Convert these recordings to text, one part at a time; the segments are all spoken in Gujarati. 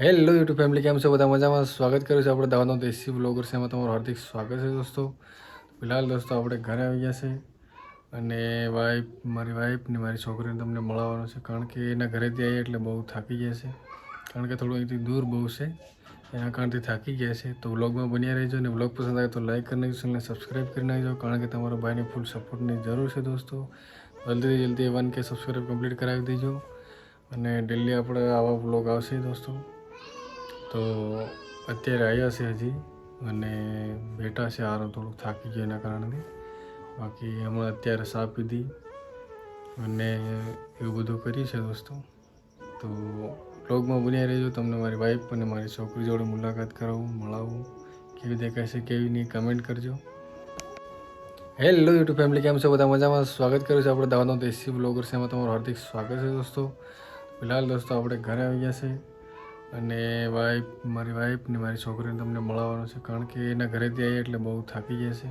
હેલો યુટ્યુબ ફેમિલી, કેમ છો? બધા મજામાં? સ્વાગત કર્યું છે આપણે દાવાનો દેશી બ્લોગર છે એમાં. તમારું હાર્દિક સ્વાગત છે દોસ્તો. ફિલહાલ દોસ્તો, આપણે ઘરે આવી ગયા છે. અને વાઈફ મારી વાઈફ ને મારી છોકરીને તમને મળવાનું છે. કારણ કે એના ઘરેથી આવીએ એટલે બહુ થાકી ગયા છે. કારણ કે થોડું અહીંથી દૂર બહુ છે. એના કારણથી થાકી ગયા છે. તો વ્લોગમાં બન્યા રહેજો અને વ્લોગ પસંદ આવે તો લાઈક કરી નાખજો અને સબસ્ક્રાઈબ કરી નાખજો. કારણ કે તમારા ભાઈને ફૂલ સપોર્ટની જરૂર છે દોસ્તો. જલ્દીથી જલ્દી વન કે સબસ્ક્રાઈબ કમ્પ્લીટ કરાવી દેજો. અને ડેલી આપણે આવા વ્લોગ આવશે દોસ્તો. તો અત્યારે આવ્યા છે હજી અને બેઠા છે આરો થોડુંક થાકી ગયો એના કારણે બાકી હમણાં અત્યારે સા પીધી અને એવું બધું કર્યું છે દોસ્તો. તો બ્લોગમાં બન્યા રહેજો, તમને મારી વાઈફ અને મારી છોકરી જોડે મુલાકાત કરાવું, મળાવું. કેવી દેખાય છે, કેવી નહીં કમેન્ટ કરજો. હેલો યુટ્યુબ ફેમિલી કેમ છો? બધા મજામાં? સ્વાગત કર્યું છે આપણે દાવાનો દેશી બ્લોગર છે. એમાં તમારું હાર્દિક સ્વાગત છે દોસ્તો. ફિલહાલ દોસ્તો, આપણે ઘરે આવી ગયા છે અને વાઈફ મારી વાઈફ ને મારી છોકરીને તમને મળવાનું છે. કારણ કે એના ઘરેથી આવીએ એટલે બહુ થાકી ગયા છે.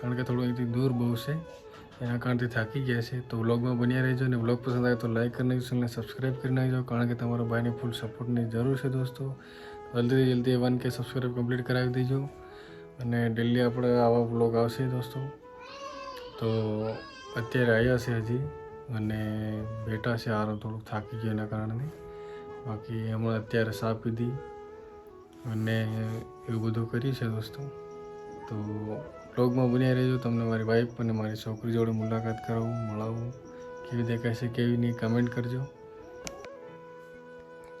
કારણ કે થોડું અહીંથી દૂર બહુ છે. એના કારણથી થાકી ગયા છે. તો વ્લોગમાં બન્યા રહેજો અને વ્લોગ પસંદ આવે તો લાઈક કરી નાખજો અને સબસ્ક્રાઈબ કરી નાખજો. કારણ કે તમારા ભાઈને ફૂલ સપોર્ટની જરૂર છે દોસ્તો. જલ્દીથી જલ્દી વન કે સબસ્ક્રાઈબ કમ્પ્લીટ કરાવી દેજો. અને ડેલી આપણે આવા વ્લોગ આવશે દોસ્તો. તો અત્યારે આવ્યા છે હજી. અને બેઠા છે આરો થોડુંક થાકી ગયો એના કારણે. બાકી હમણાં અત્યારે ચા પીધી અને એવું બધું કર્યું છે દોસ્તો. તો બ્લોગમાં બન્યા રહેજો, તમને મારી વાઈફ અને મારી છોકરી જોડે મુલાકાત કરાવું, મળાવું. કેવી દેખાય છે, કેવી નહીં કમેન્ટ કરજો.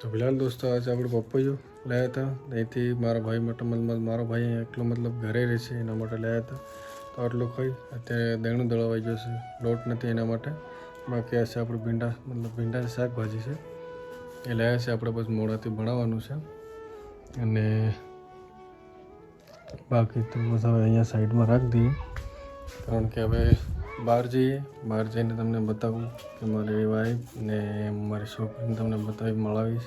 તો ફિલહાલ દોસ્તો, આજે આપણે પપૈયો લાવ્યા હતા. અહીંથી મારા ભાઈ માટે મતલબ મારો ભાઈ એકલો મતલબ ઘરે રહે છે, એના માટે લાવ્યા હતા. તો આટલું ખાઈ અત્યારે દેણું દળવાઈ છે લોટ નથી એના માટે. બાકી આ છે આપણે ભીંડા, મતલબ ભીંડા શાકભાજી છે. એ લાવ્યા છે આપણે બસ મોડાથી ભણાવવાનું છે. અને બાકી તો બસ હવે અહીંયા સાઈડમાં રાખી દઈએ. કારણ કે હવે બહાર જઈએ. બહાર જઈને તમને બતાવું કે મારી વાઈફ ને મારી છોકરીને તમને બતાવી મળાવીશ.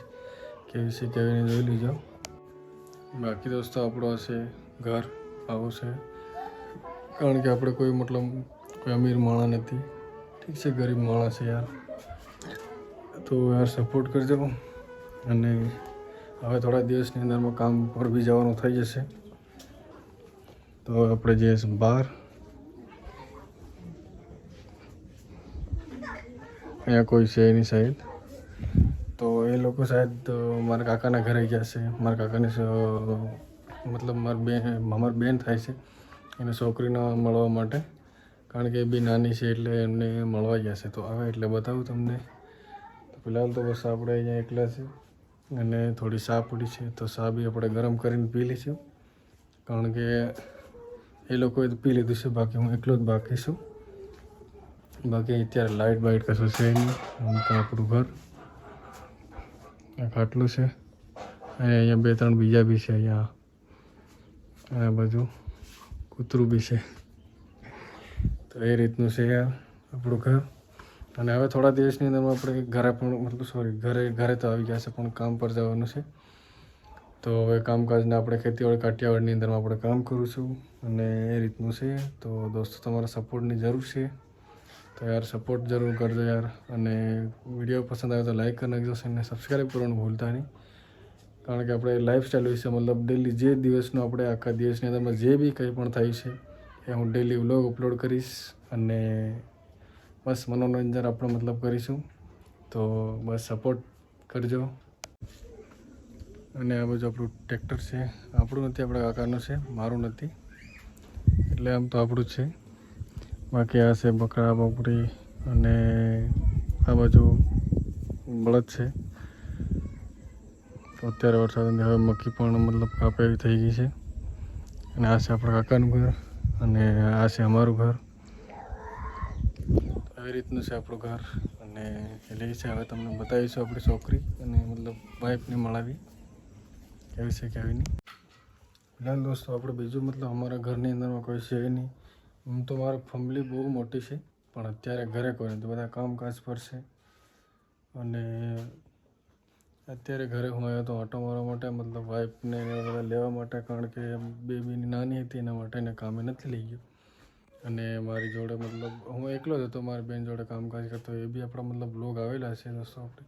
કેવી છે, કેવી જોઈ લીજો. બાકી દોસ્તો, આપણો હશે ઘર. આવું છે. કારણ કે આપણે કોઈ મતલબ કોઈ અમીર માણસ નથી. ઠીક છે, ગરીબ માણસ છે યાર. તો યાર સપોર્ટ કરજો. અને હવે થોડા દિવસની અંદરમાં કામ પર બી જવાનું થઈ જશે. તો આપણે જઈએ બહાર. અહીંયા કોઈ છે એની સાઈડ તો એ લોકો શાયદ મારા કાકાના ઘરે ગયા છે. મારા કાકાની મતલબ મારી બેન અમારી બેન થાય છે. એને છોકરીને મળવા માટે. કારણ કે એ બી નાની છે એટલે એમને મળવા ગયા છે. તો આવે એટલે બતાવું તમને. ફિલહાલ તો બસ આપણે અહીંયા એકલા છે અને થોડી ચા પડી છે તો સા બી આપણે ગરમ કરીને પી લઈશું. કારણ કે એ લોકોએ પી લીધું છે, બાકી હું એકલો જ બાકી છું. બાકી અત્યારે લાઇટ બાઇટ કશું છે નહીં. તો આપણું ઘર આ ખાટલું છે. અને અહીંયા બે ત્રણ બીજા બી છે અહીંયા. આ બાજુ કૂતરું બી છે. તો એ રીતનું છે યાર આપણું ઘર. અને હવે થોડા દિવસની અંદરમાં આપણે ઘરે પણ, મતલબ સોરી ઘરે ઘરે તો આવી ગયા છે, પણ કામ પર જવાનું છે. તો હવે કામકાજને આપણે ખેતીવાડી, કાઠિયાવાડની અંદરમાં આપણે કામ કરું છું અને એ રીતનું છે. તો દોસ્તો, તમારા સપોર્ટની જરૂર છે. તો યાર સપોર્ટ જરૂર કરજો યાર. અને વીડિયો પસંદ આવે તો લાઇક કરી નાખજો અને સબસ્ક્રાઈબ કરવાનું ભૂલતા નહીં. કારણ કે આપણે લાઈફસ્ટાઈલ વિશે, મતલબ ડેલી જે દિવસનું આપણે આખા દિવસની અંદરમાં જે બી કંઈ પણ થાય છે, એ હું ડેલી વ્લોગ અપલોડ કરીશ અને બસ મનોરંજન આપણે મતલબ કરીશું. તો બસ સપોર્ટ કરજો. અને આ બાજુ આપણું ટ્રેક્ટર છે. આપણું નથી, આપણા કાકાનું છે. મારું નથી. એટલે આમ તો આપણું છે. બાકી આ છે બકરા બકરી અને આ બાજુ બળદ છે. તો અત્યારે વરસાદ હવે મક્કી પણ મતલબ કાપે એવી થઈ ગઈ છે. અને આ છે આપણા કાકાનું ઘર અને આ છે અમારું ઘર. આવી રીતનું છે આપણું ઘર અને એટલે છે. હવે તમને બતાવીશું આપણી છોકરી અને મતલબ વાઈફને મળાવી. કેવી છે કેવી નહીં? ફિલહાલ દોસ્તો, આપણે બીજું મતલબ અમારા ઘરની અંદરમાં કોઈ છે નહીં. આમ તો મારી ફેમિલી બહુ મોટી છે, પણ અત્યારે ઘરે કોઈ તો બધા કામકાજ પર છે. અને અત્યારે ઘરે હું આવ્યો હતો ઓટો મારવા માટે, મતલબ વાઈફને બધા લેવા માટે, કારણ કે બેબીની નાની હતી, એના માટે એને કામે નથી લઈ ગયો. અને મારી જોડે મતલબ, હું એકલો જ હતો, મારી બેન જોડે કામકાજ કરતો, એ બી આપણા મતલબ લોગ આવેલા છે દોસ્તો આપણે.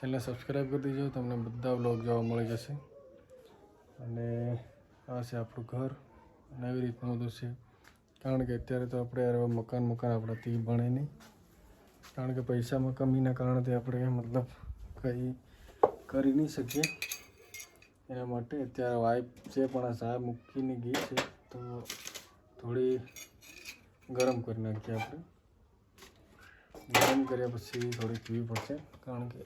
ચેનલને સબસ્ક્રાઈબ કરી દેજો, તમને બધા વ્લોગ જોવા મળી જશે. અને આ છે આપણું ઘર, અને એવી રીતનું બધું છે. કારણ કે અત્યારે તો આપણે હવે મકાન મકાન આપણાથી ભણે નહીં. કારણ કે પૈસામાં કમીના કારણથી આપણે મતલબ કંઈ કરી નહીં શકીએ. એના માટે અત્યારે વાઈફ છે પણ આ સાહેબ મૂકીને ગઈ છે, તો થોડી ગરમ કરી નાખીએ આપણે ગરમ કર્યા પછી થોડી પીવી પડશે, કારણ કે.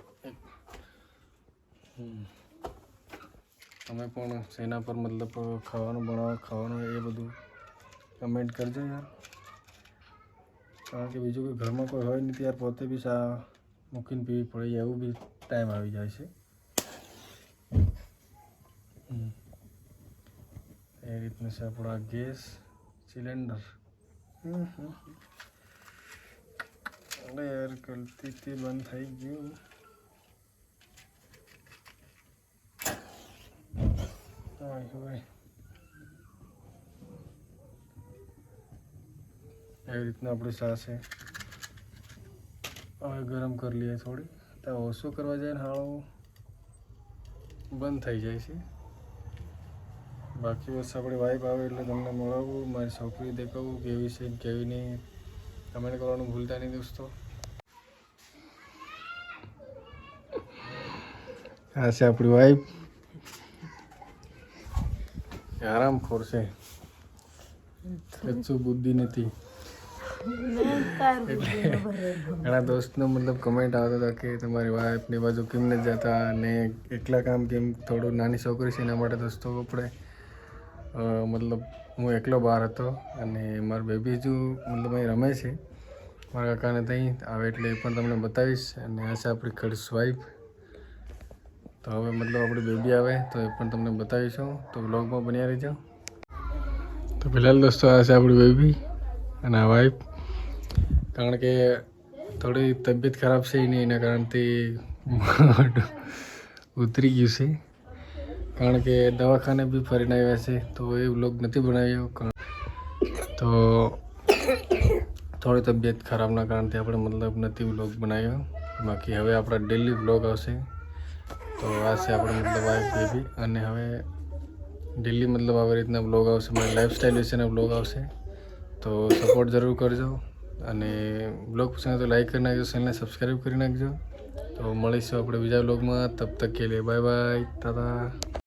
તમે પણ શેના પર મતલબ ખાવાનું બનાવો, ખાવાનું એ બધું કમેન્ટ કરજો યાર કારણ કે બીજું કોઈ ઘરમાં કોઈ હોય નહીં, ત્યારે પોતે બી સા મૂકીને પીવી પડે, એવું બી ટાઈમ આવી જાય છે એ રીતનું છે આપણો ગેસ સિલિન્ડર. અરે યાર ગલતીથી બંધ થઈ ગયું હોય એવી રીતના આપણી સાસે હવે ગરમ કરી લઈએ થોડી તો ઓછું કરવા જાય ને હાળો બંધ થઈ જાય છે બાકી બસ આપણી વાઈફ આવે એટલે તમને મળાવું મારી છોકરી દેખાવું કેવી છે કેવી નહીં કમેન્ટ કરવાનું ભૂલતા નહીં દોસ્તો. આ છે આપણી વાઈફ આરામ ખોરશે કચ્છું બુદ્ધિ નથી. ઘણા દોસ્તનો મતલબ કમેન્ટ આવતો હતો કે તમારી વાઈફની બાજુ કેમ નથી જતા અને એકલા કામ કેમ થોડું નાની છોકરી છે એના માટે દોસ્તો આપણે મતલબ હું એકલો બહાર હતો અને મારી બેબી હજુ મતલબ અહીં રમે છે. મારા કાકાને ત્યાં આવે એટલે એ પણ તમને બતાવીશ અને આ છે આપણી ખર્ચ વાઈફ તો હવે મતલબ આપણી બેબી આવે તો એ પણ તમને બતાવીશું. તો બ્લોગમાં બન્યા રહેજો. તો ફિલહાલ દોસ્તો, આ છે આપણી બેબી અને આ વાઈફ કારણ કે થોડી તબિયત ખરાબ છે એની, એના કારણથી ઉતરી ગયું છે. કારણ કે દવાખાને બી ફરીને આવ્યા છે, તો એ વ્લોગ નથી બનાવ્યો તો થોડી તબિયત ખરાબના કારણથી આપણે મતલબ નથી વ્લોગ બનાવ્યો. બાકી હવે આપણા ડેલી વ્લોગ આવશે. તો આ છે આપણે મતલબ વાઈફ બેબી અને હવે ડેલી મતલબ આવી રીતના બ્લોગ આવશે. મારી લાઈફસ્ટાઈલ વિશેના બ્લોગ આવશે. તો સપોર્ટ જરૂર કરજો. અને બ્લોગ પસંદ તો લાઈક કરી નાખજો ચેનલને સબસ્ક્રાઈબ કરી નાખજો. તો મળીશું આપણે બીજા બ્લોગમાં તબ તક કે લે બાય બાય તાતા